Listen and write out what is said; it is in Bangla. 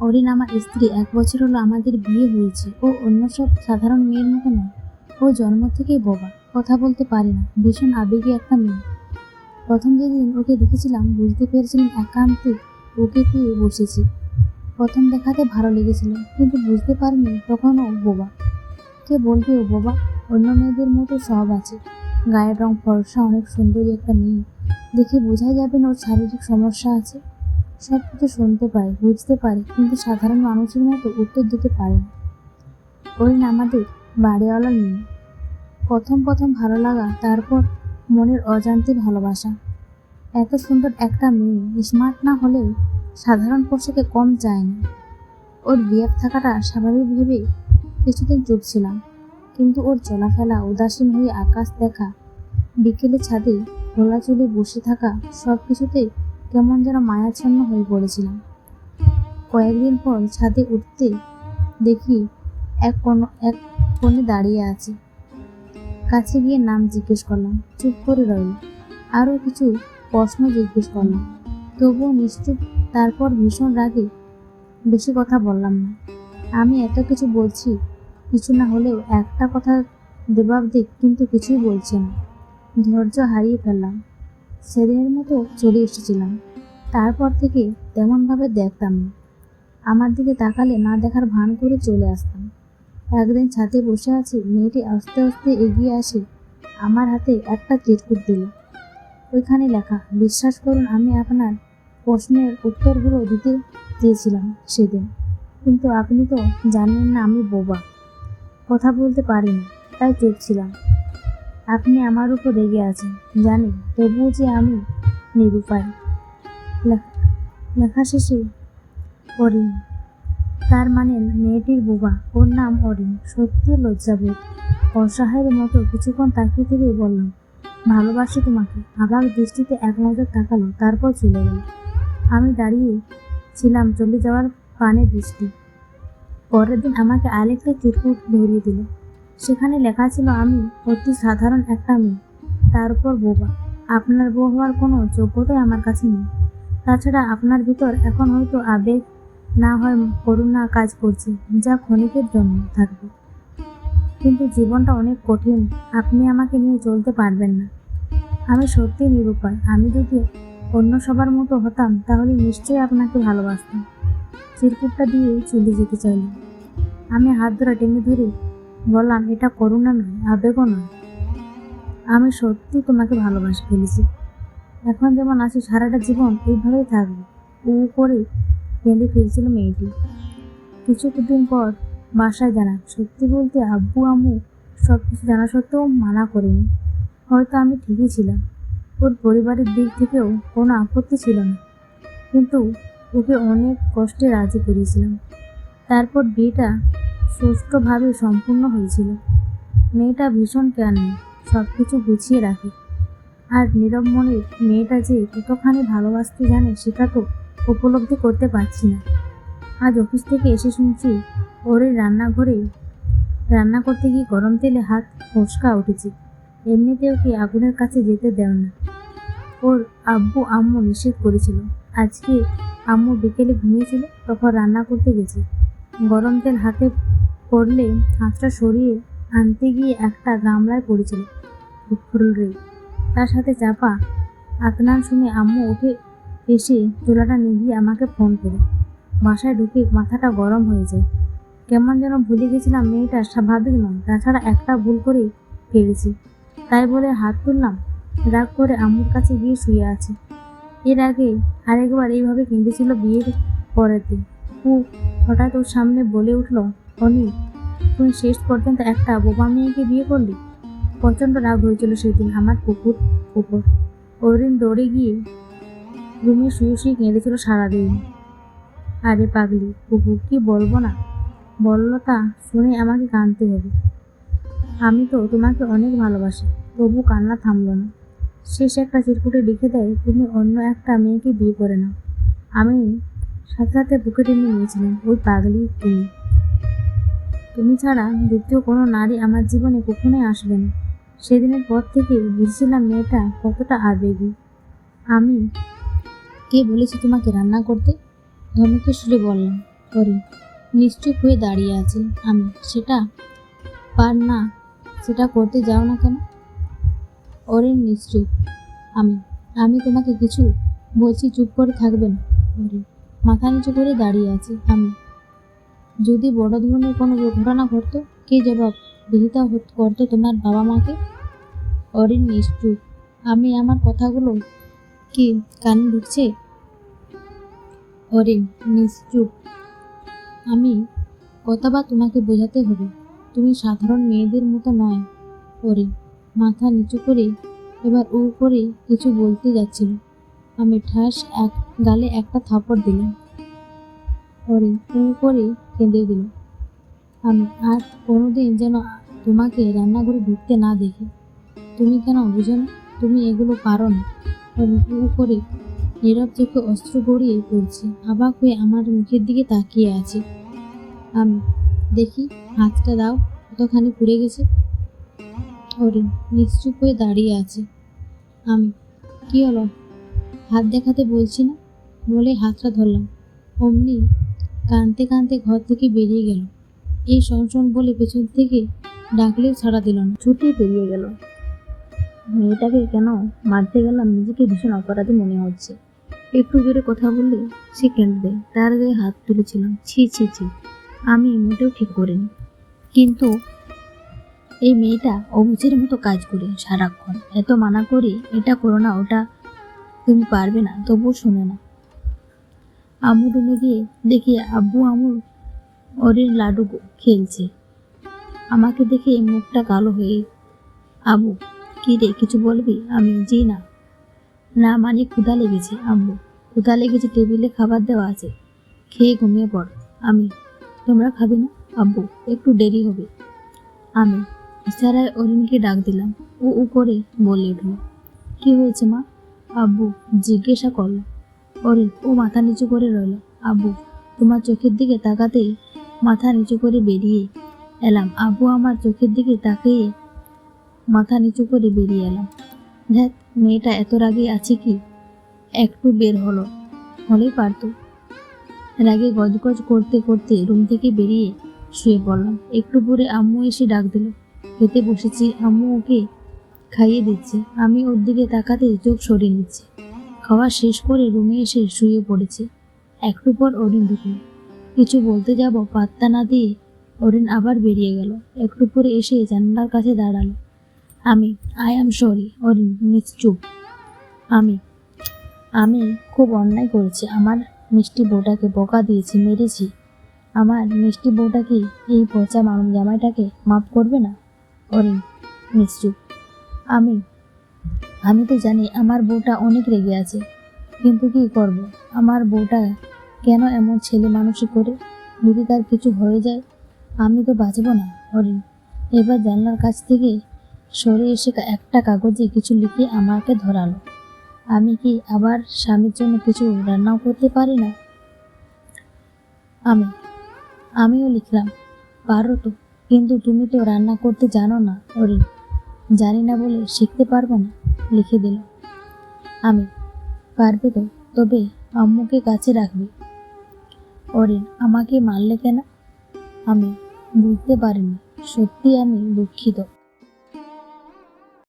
অরিন আমার স্ত্রী, এক বছর হলো আমাদের বিয়ে হয়েছে। ও অন্য সব সাধারণ মেয়ের মতো নয়। ও জন্ম থেকেই বোবা, কথা বলতে পারে না, ভীষণ আবেগী একটা মেয়ে। প্রথম যেদিন ওকে দেখেছিলাম, বুঝতে পেরেছিলাম একান্তে ওকে পেয়ে বসেছি। প্রথম দেখাতে ভালো লেগেছিল, কিন্তু বুঝতে পারিনি তখন ও বোবা। কে বলবে ও বোবা? অন্য মেয়েদের মতো সব আছে। গায়ের রং ফর্সা, অনেক সুন্দরী একটা মেয়ে। দেখে বোঝাই যাবে না ওর শারীরিক সমস্যা আছে। সব কিছু শুনতে পারে বুঝতে পারে, কিন্তু সাধারণ মানুষের মতো উত্তর দিতে পারে না। ওই না আমাদের বাড়িওয়ালার মেয়ে। প্রথম প্রথম ভালো লাগা, তারপর মনের অজান্তে ভালোবাসা। এত সুন্দর একটা মেয়ে স্মার্ট না হলেও সাধারণ পোশাকে কম যায় না। ওর বিয়ার থাকাটা স্বাভাবিক ভেবে কিছুদিন চুপ ছিলাম। কিন্তু ওর চলাফেরা, উদাসীন হয়ে আকাশ দেখা বিকেলে ছাদে খোলা চুলে বসে থাকা সব কিছুতেই কেমন যেন মায়াচ্ছন্ন হয়ে পড়েছিলাম। কয়েকদিন পর ছাদে উঠতে দেখি এক কোনো এক কোণে দাঁড়িয়ে আছে। কাছে গিয়ে নাম জিজ্ঞেস করলাম, চুপ করে রইল? আরও কিছু প্রশ্ন জিজ্ঞেস করলাম। তবুও নিশ্চুপ, তারপর ভীষণ রাগে বেশি কথা বললাম না। আমি এত কিছু বলছি, কিছু না হলেও একটা কথা জবাব দিক, কিন্তু কিছুই বলছে না। ধৈর্য হারিয়ে ফেললাম। সেদিনের মতো চলে এসেছিলাম। তারপর থেকে তেমনভাবে দেখতাম না। আমার দিকে তাকালে না দেখার ভান করে চলে আসতাম। একদিন ছাদে বসে আছি, মেয়েটি আস্তে আস্তে এগিয়ে আসে, আমার হাতে একটা চিরকুট দিল। ওইখানে লেখা, বিশ্বাস করুন, আমি আপনার প্রশ্নের উত্তরগুলো দিতে চেয়েছিলাম সেদিন। কিন্তু আপনি তো জানেন না আমি বোবা। কথা বলতে পারি না তাই চুপ আপনি আমার উপর রেগে আছেন জানি তবুও যে আমি নিরুপায়। লেখা- শেষে অরিন, তার মানে মেয়েটির বোবা, ওর নাম অরিন সত্যি লজ্জাবোধ। অসহায়ের মতো কিছুক্ষণ তাকিয়ে থেকে বললাম, ভালোবাসি তোমাকে। আবার দৃষ্টিতে এক নজর তাকালো, তারপর চলে গেল। আমি দাঁড়িয়ে ছিলাম চলে যাওয়ার পানে দৃষ্টি। পরের দিন আমাকে আরেকটা চিরকুট ধরিয়ে দিল। সেখানে লেখা ছিল, আমি অতি সাধারণ একটা মেয়ে। তার উপর বোবা আপনার বউ হওয়ার কোনো যোগ্যতাই আমার কাছে নেই। তাছাড়া আপনার ভিতর এখন হয়তো আবেগ না হয় করুণা কাজ করছে, যা ক্ষণিকের জন্য থাকবে। কিন্তু জীবনটা অনেক কঠিন। আপনি আমাকে নিয়ে চলতে পারবেন না। আমি সত্যি নিরুপায়। আমি যদি অন্য সবার মতো হতাম, তাহলে নিশ্চয়ই আপনাকে ভালোবাসতাম। চিরকুটটা দিয়ে চলে যেতে চাইলাম। আমি হাত ধরা টেনে ধরে বললাম, এটা করুণা নয়, আবেগও নয়। আমি সত্যি তোমাকে ভালোবাসি, ফেলেছি। এখন যেমন আছি, সারাটা জীবন এইভাবেই থাকবে। উ করে কেঁদে ফেলছিল মেয়েটি। কিছু কিছুদিন পর বাসায় জানা সত্যি বলতে আব্বু, আম্মু সব কিছু জানা সত্ত্বেও মানা করেনি। হয়তো আমি ঠিকই ছিলাম। ওর পরিবারের দিক থেকেও কোনো আপত্তি ছিল না। কিন্তু ওকে অনেক কষ্টে রাজি করিয়েছিলাম। তারপর বিয়েটা সুষ্ঠুভাবে সম্পূর্ণ হয়েছিল। মেয়েটা ভীষণ জ্ঞানী সব কিছু গুছিয়ে রাখে। আর নীরব মনের মেয়েটা যে কতখানি ভালোবাসতে জানে সেটা তো উপলব্ধি করতে পারছি না। আজ অফিস থেকে এসে শুনছি, ওর রান্নাঘরে রান্না করতে গিয়ে গরম তেলে হাত ফসকা উঠেছে। এমনিতেও কি আগুনের কাছে যেতে দেও না। ওর আব্বু আম্মু নিষেধ করেছিল। আজকে আম্মু বিকেলে ঘুমিয়েছিল, তখন রান্না করতে গেছে। গরম তেল হাতে পড়লে হাঁসটা সরিয়ে আনতে গিয়ে একটা গামলায় পড়েছিল ফুলরে তার সাথে চাপা আতনান শুনে আম্মু উঠে এসে চুলাটা নিভিয়ে আমাকে ফোন করে। বাসায় ঢুকে মাথাটা গরম হয়ে যায়। কেমন যেন ভুলে গেছিলাম মেয়েটা স্বাভাবিক নয়, তাছাড়া একটা ভুল করে ফেলেছি। তাই বলে হাত তুললাম, রাগ করে আম্মুর কাছে গিয়ে শুয়ে আছে। এর আগে আরেকবার এইভাবে কেঁদেছিল বিয়ের পরের দিন। ও হঠাৎ ওর সামনে বলে উঠল অনি তুই শেষ পর্যন্ত একটা বোবা মেয়েকে বিয়ে করলি? প্রচণ্ড রাগ হয়েছিল সেদিন আমার কুকুর উপর। ওরিন দৌড়ে গিয়ে রুমে শুয়ে শুয়ে কেঁদেছিল সারাদিন। আরে পাগলি, কুকুর, কি বলব না? বলল তা শুনে আমাকে কাঁদতে হবে। আমি তো তোমাকে অনেক ভালোবাসি, তবু কান্না থামলো না। শেষ একটা চিরকুটে লিখে দেয়, তুমি অন্য একটা মেয়েকে বিয়ে করে নাও। আমি সাথে সাথে বুকে টেনে নিয়েছিলাম, ওই পাগলি তুমি। তুমি ছাড়া দ্বিতীয় কোনো নারী আমার জীবনে কখনোই আসবে না। সেদিনের পর থেকে বুঝছিলাম মেয়েটা কতটা আবেগী। আমি কে বলেছি তোমাকে রান্না করতে? ধমকে সুরে বললাম অরিন নিশ্চুপ হয়ে দাঁড়িয়ে আছে আমি। সেটা পার না, সেটা করতে যাও না কেন? অরিন নিশ্চুপ, আমি আমি তোমাকে কিছু বলছি, চুপ করে থাকবে না অরিন মাথা নিচু করে দাঁড়িয়ে আছে আমি। যদি বড় ধরনের কোনো দুর্ঘটনা ঘটতো, কে জবাব? বিহিতা হত- করতো তোমার বাবা মাকে? অরিন নিশ্চুপ আমি আমার কথাগুলো কি কানে ঢুকছে? অরিন নিশ্চুপ আমি কতবার তোমাকে বোঝাতে হবে। তুমি সাধারণ মেয়েদের মতো নয়, অরিন। মাথা নিচু করে এবার উ করে কিছু বলতে যাচ্ছিল। আমি ঠাস এক গালে একটা থাপড় দিলাম। অরিন উ করে কেঁদে দিল। আমি আর কোনোদিন যেন তোমাকে রান্নাঘরে ঢুকতে না দেখি। তুমি কেন বুঝো না? তুমি এগুলো পারো না। করে নীরব চোখে অস্ত্র গড়িয়ে পড়ছে অবাক হয়ে আমার মুখের দিকে তাকিয়ে আছে। আমি দেখি হাতটা দাও, কতখানি পুড়ে গেছে। ওরে নিশ্চুপ হয়ে দাঁড়িয়ে আছে। আমি, কি হলো? হাত দেখাতে বলছি না? বলে হাতটা ধরলাম। অমনি কাঁদতে কাঁদতে ঘর থেকে বেরিয়ে গেল। এই শন বলে পেছন থেকে ডাকলেও ছাড়া দিল না। ছুটে বেরিয়ে গেল। মেয়েটাকে কেন মারতে গেলাম নিজেকে ভীষণ অপরাধী মনে হচ্ছে। একটু জোরে কথা বললে সে কেঁদে দেয়। তার গায়ে হাত তুলেছিলাম। ছি ছি ছি। আমি মোটেও ঠিক করিনি। কিন্তু এই মেয়েটা অবুঝের মতো কাজ করে সারাক্ষণ। এত মানা করি এটা করো না, ওটা তুমি পারবে না, তবুও শোনে না। আম্মু রুমে গিয়ে দেখি আব্বু আমুর ওরের লাডু খেলছে। আমাকে দেখে মুখটা কালো হয়ে আবু কি রে, কিছু বলবি? আমি জি না। না মানে ক্ষুধা লেগেছে আব্বু ক্ষুধা লেগেছে, টেবিলে খাবার দেওয়া আছে। খেয়ে ঘুমিয়ে পড়। আমি, তোমরা খাবে না, আব্বু? একটু দেরি হবে। আমি, ইশারায় অরিনকে ডাক দিলাম। ও উ করে বলে উঠল, কি হয়েছে মা? আব্বু জিজ্ঞাসা করল অরিন ও মাথা নিচু করে রইল। আব্বু, তোমার চোখের দিকে তাকাতেই মাথা নিচু করে বেরিয়ে এলাম। আব্বু আমার চোখের দিকে তাকিয়ে মাথা নিচু করে বেরিয়ে এলাম। দেখ মেয়েটা এত রাগে আছে কি? একটু বের হলো। হলেই পারতো। রাগে গজগজ করতে করতে রুম থেকে বেরিয়ে শুয়ে পড়লাম। একটু পরে আম্মু এসে ডাক দিল, খেতে বসেছি, আম্মু ওকে খাইয়ে দিচ্ছে। আমি ওর দিকে তাকাতেই চোখ সরিয়ে নিচ্ছে। খাওয়া শেষ করে রুমে এসে শুয়ে পড়েছে। একটু পর অরিন ঢুকলো। কিছু বলতে যাব পাত্তা না দিয়ে? অরিন আবার বেরিয়ে গেল। একটু পরে এসে জানলার কাছে দাঁড়াল। আমি আই এম সরি অরিন নিশ্চুপ আমি আমি খুব অন্যায় করেছি। আমার মিষ্টি বউটাকে বোকা দিয়েছি, মেরেছি। আমার মিষ্টি বউটা কি এই পচা মামন জামাইটাকে মাফ করবে না? অরিন নিশ্চুপ আমি আমি তো জানি আমার বউটা অনেক রেগে আছে। কিন্তু কি করব? আমার বউটা কেন এমন ছেলে মানুষই করে? যদি তার কিছু হয়ে যায়, আমি তো বাঁচবো না, হরিণ। এবার জানলার কাছ থেকে সরে এসে একটা কাগজে কিছু লিখে আমাকে ধরালো। আমি কি আবার স্বামীর জন্য কিছু রান্নাও করতে পারি না? আমি, আমিও লিখলাম, পারো তো, কিন্তু তুমি তো রান্না করতে জানো না, হরিণ। জানি না বলে শিখতে পারব না। লিখে দিল, আমি পারবে তো, তবে আম্মুকে কাছে রাখবে। অরিন, আমাকে মারলে কেন? আমি বুঝতে পারিনি সত্যি আমি দুঃখিত।